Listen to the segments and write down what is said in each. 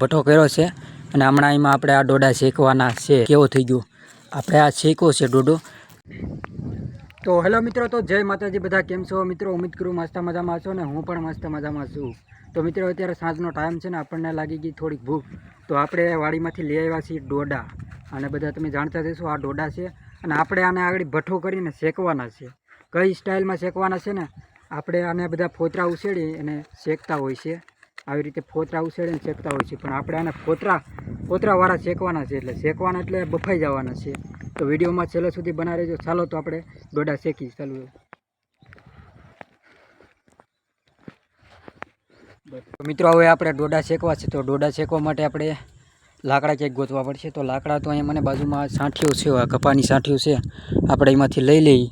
ભઠ્ઠો કર્યો છે અને હમણાં એમાં આપણે આ ડોડા શેકવાના છે. કેવો થઈ ગયો? આપણે આ શેકો છે ડોડો. તો હેલો મિત્રો, તો જય માતાજી બધા. કેમ છો? મિત્રો ઉમ્મીદ કરું મસ્ત મજામાં છો ને હું પણ મસ્ત મજામાં છું. તો મિત્રો, અત્યારે સાંજનો ટાઈમ છે ને, આપણને લાગી ગઈ થોડીક ભૂખ. તો આપણે વાડીમાંથી લઈ આવ્યા છીએ ડોડા. અને બધા તમે જાણતા જશો આ ડોડા છે. અને આપણે આને આગળ ભઠ્ઠો કરીને શેકવાના છે. કઈ સ્ટાઇલમાં શેકવાના છે ને? આપણે આને બધા ફોતરા ઉછેડી અને શેકતા હોય છે. આવી રીતે ફોતરા ઉછેડીને શેકતા હોય છે. પણ આપણે આને ફોતરા, ફોતરાવાળા શેકવાના છે એટલે શેકવાના એટલે બફાઈ જવાના છે. તો વિડીયોમાં છેલ્લે સુધી બના રહેજો. ચાલો તો આપણે ડોડા શેકી ચાલુ. મિત્રો, હવે આપણે ડોડા શેકવા છે. તો ડોડા શેકવા માટે આપણે લાકડા ક્યાંક ગોતવા પડશે. તો લાકડા તો અહીંયા મને બાજુમાં સાંઠીઓ છે. આ કપાની સાંઠીઓ છે. આપણે એમાંથી લઈ લઈ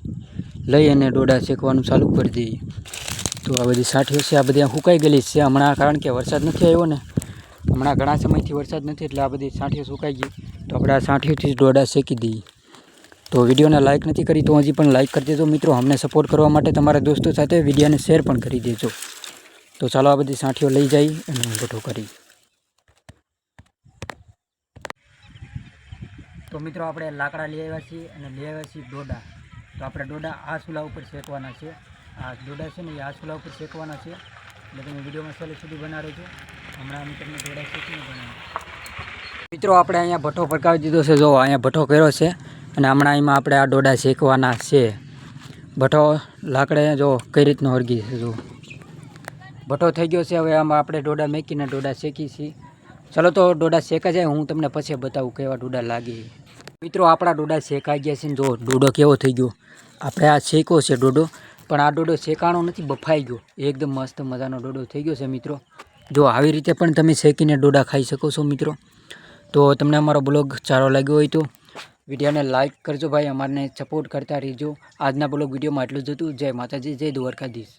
લઈ અને ડોડા શેકવાનું ચાલુ કરી દઈએ. તો આ બધી સાઠીઓ છે, આ બધી સુકાઈ ગયેલી છે. હમણાં કારણ કે વરસાદ નથી આવ્યો ને, હમણાં ઘણા સમયથી વરસાદ નથી, એટલે આ બધી સાંઠીઓ સુકાઈ ગઈ. તો આપણે આ જ ડોડા શેકી દઈએ. તો વિડીયોને લાઇક નથી કરી તો હજી પણ લાઇક કરી દેજો મિત્રો. અમને સપોર્ટ કરવા માટે તમારા દોસ્તો સાથે વિડીયોને શેર પણ કરી દેજો. તો ચાલો આ બધી સાંઠીઓ લઈ જઈ અને ગોઠો કરી તો મિત્રો આપણે લાકડા લઈ આવ્યા છીએ અને લઈ આવ્યા છીએ ડોડા તો આપણે ડોડા આ ચૂલા ઉપર શેકવાના છે. આ ડોડા છે ને એ આ ઉપર શેકવાના છે. એટલે તમે વિડીયોમાં છેલ્લે સુધી બના રહેજો હમણાં અમે તમને ડોડા શેકીને બનાવીએ મિત્રો, આપણે અહીંયા ભઠ્ઠો ફરકાવી દીધો છે. જો, અહીંયા ભઠ્ઠો કર્યો છે અને હમણાં એમાં આપણે આ ડોડા શેકવાના છે. ભઠ્ઠો લાકડે જો કઈ રીતનો હળગી છે, જો. ભઠ્ઠો થઈ ગયો છે. હવે આમાં આપણે ડોડા મેકીને ડોડા શેકી છીએ. ચલો તો ડોડા શેકા જાય. હું તમને પછી બતાવું કેવા ડોડા લાગે. મિત્રો, આપણા ડોડા શેકાઈ ગયા છે જો ડોડો કેવો થઈ ગયો. આપણે આ શેકો છે ડોડો પણ આ ડોડો શેકાણો નથી, બફાઈ ગયો. એકદમ મસ્ત મજાનો ડોડો થઈ ગયો છે મિત્રો. જો આવી રીતે પણ તમે શેકીને ડોડા ખાઈ શકો છો મિત્રો. તો તમને અમારો બ્લોગ સારો લાગ્યો હોય તો વિડીયોને લાઇક કરજો ભાઈ, અમારને સપોર્ટ કરતા રહેજો. આજના બ્લોગ વિડીયોમાં એટલું જ હતું. જય માતાજી, જય દ્વારકાધીશ.